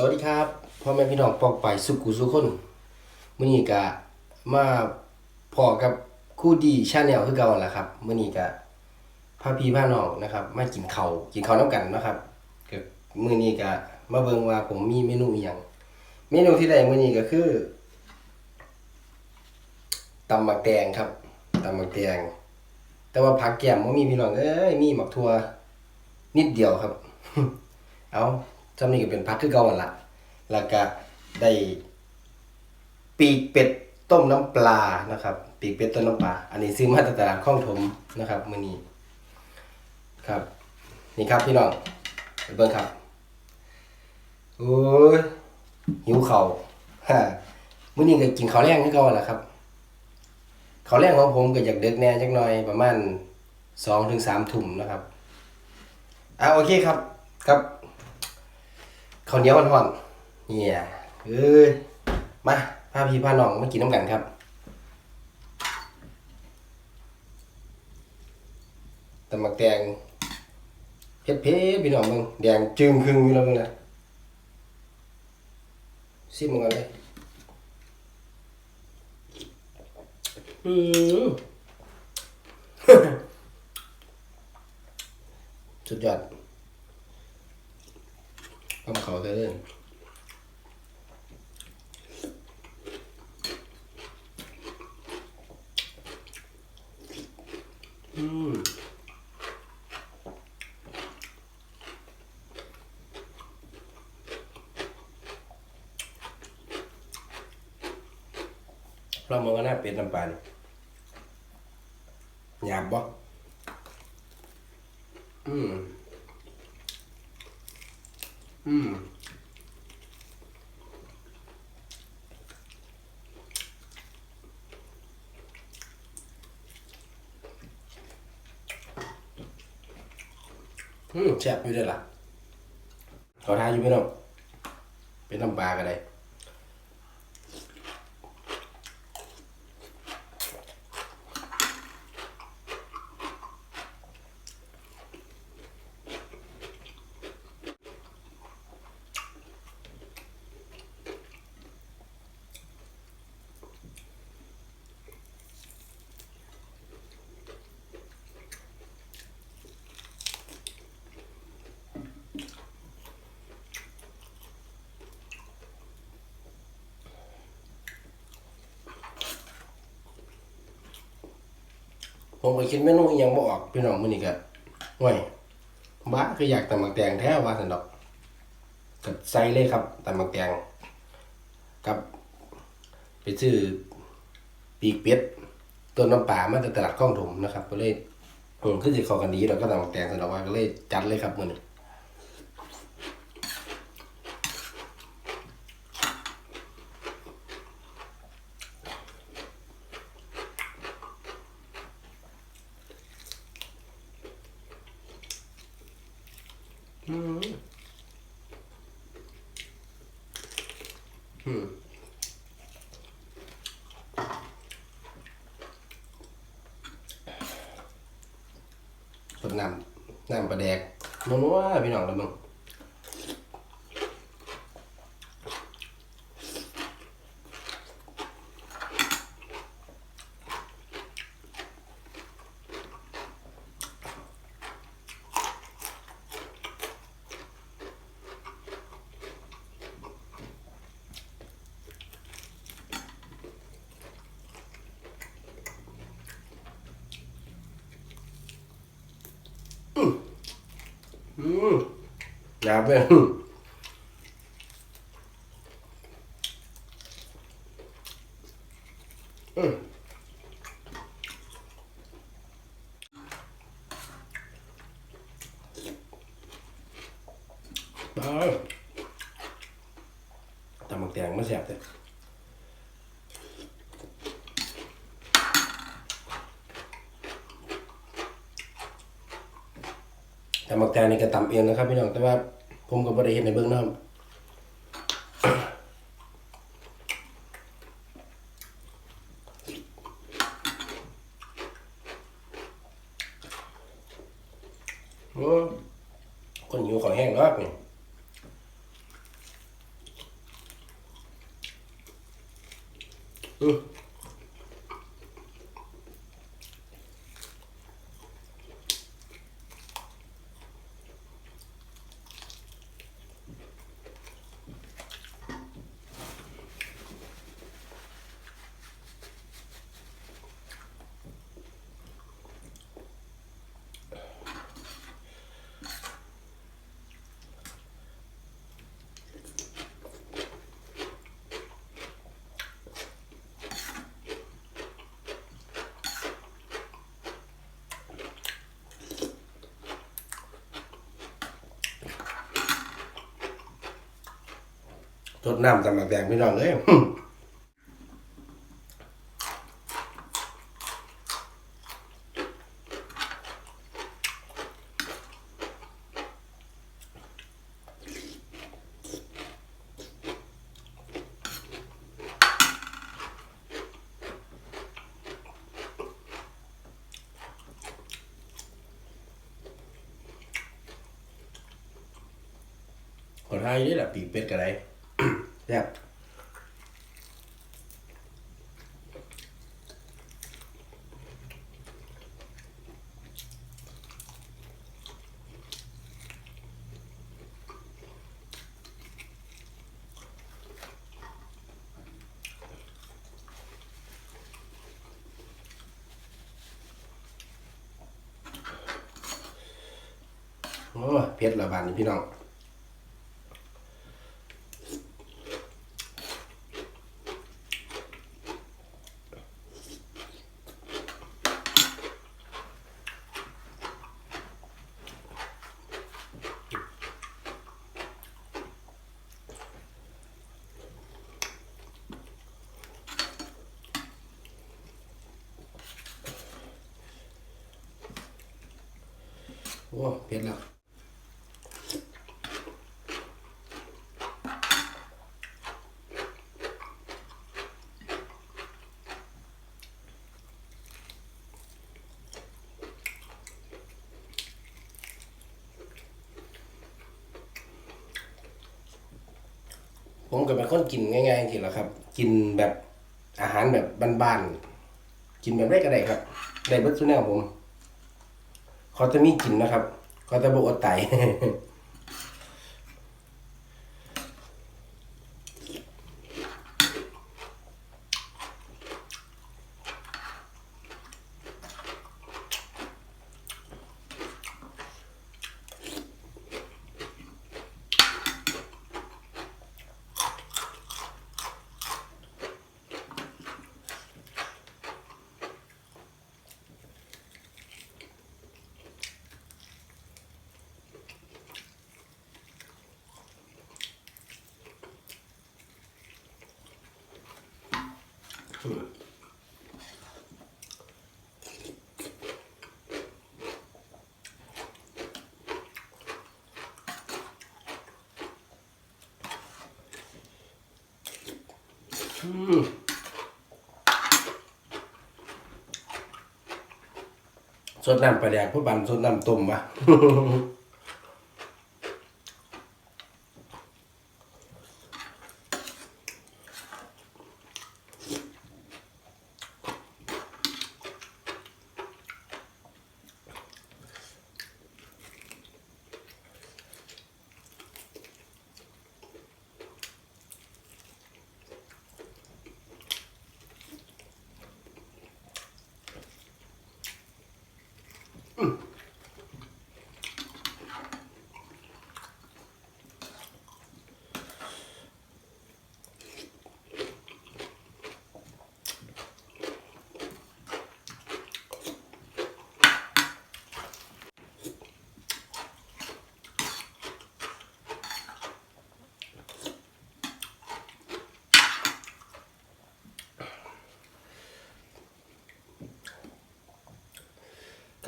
สวัสดีครับพ่อแม่พี่น้องปอกไปสุกุสุคนมื้อนี้ก็มาพอกับคู่ดีชาแนลคือเก่าแหละครับมื้อนี้ก็พาพี่พาน้องนะครับ มากินเขาวกินข้าวน้ำกันนะครับก็มื้อนี้ก็มาเบิ่งว่าผมมีเมนูอีหยังเมนูที่ได้มื้อนี้ก็คือตำหมักแตงครับตำหมักแตงแต่ว่าผักแก้มบ่มีพี่น้องเอ้ยมีหมักทั่วนิดเดียวครับ เอา จำนี่ก็เป็นพักคือเก่าหั่นละแล้วก็ได้ปีกเป็ดต้มน้ำปลานะครับ ปีกเป็ดต้มน้ำปลา อันนี้ซื้อมาจากตลาดคลองถมนะครับมื้อนี้ครับ นี่ครับพี่น้องไปเบิ่งครับโอ้ยหิวเข่าฮ่ามื้อนี้ก็กินข้าวแรงคือเก่าหั่นละครับข้าวแรงของผมก็อยากเด็กแน่จักหน่อยประมาณ2ถึง3ทุ่มนะครับอะโอเคครับครับ ข้าวเหนียวอ่อนๆเนี่ยเอ้ยมาพาพี่พาน้องมากินน้ำกันครับตำมักแดงเผ็ดเผ็ดพี่น้องมึงแดงจึงครึ่งอยู่แล้วมึงนะซิมมึงกันเลยอืมสุดยอด ทำเขาได้เลยอืมเรามองกันหน้าเป็ดน้ำปานหยาบบ่อืม อืม อืม แซ่บอยู่ด้วยล่ะขอทานอยู่พี่น้องเป็นน้ำปลาก็ได้ ผมก็คิดเมนูยังบ่ออกพี่น้องมื้อนี้ก็ห่วยบ้าคืออยากตำบักแตงแท้ว่าซั่นดอกก็ใส่เลยครับตำบักแตงกับ ไปซื้อปีกเป็ดต้นน้ำปลามาจากตลาดคลองถมนะครับ ก็เลยอืมคือสิเข้ากันดีเราก็ตำบักแตงซั่นดอกว่าก็เลยจัดเลยครับมื้อนี้ อืมอืมสดน้ำ น้ำปลาแดกนัวๆพี่น้องแล้วมึงอืม หยาบเลยอืมไปตำบักแตงมาแสบเลยตำบักแตงนี่ก็ตำเองนะครับพี่น้องแต่ว่า ผมก็บ่ได้เห็นในเบื้องน้ำคนอยู่ขอแห้งมากเนี่ยอือ ดน้ำตำหมักแดงพี่น้องเอ้ยคนไทยนี่แหละปีเป็ดกันไร แซ่บเผ็ดละบานนี่พี่น้อง อ้เผ็ดแล้วผมก็เป็นคนกินง่ายๆทีละครับ กินแบบอาหารแบบบ้านๆกินแบบได้ก็ได้ครับ ได้เบิดซุแนวผม เขาจะมีกินนะครับ เขาจะบอกอดไต สดน้ำปลาแดกผู้บันสดน้ำต้มวะ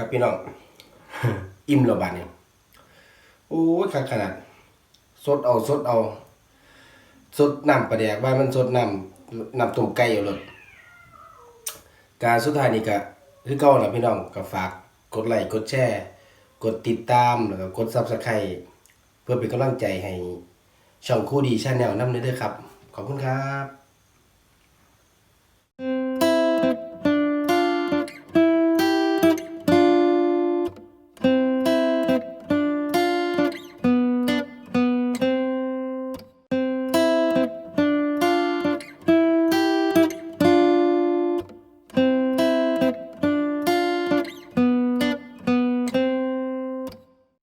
ครับพี่น้อง อิ่มแล้วบาดเนี่ยโอ้ยคักขนาด สดเอาสดเอา สดน้ำปลาแดกว่ามันสดน้ำน้ำต้มไก่เอาเลยการสุดท้ายนี่ก็คือเก่าแหละพี่น้องก็ฝากกดไลค์กดแชร์กดติดตามแล้วก็กด Subscribe เพื่อเป็นกำลังใจให้ช่องคู่ดีชาแนลนำเด้อครับ ขอบคุณครับ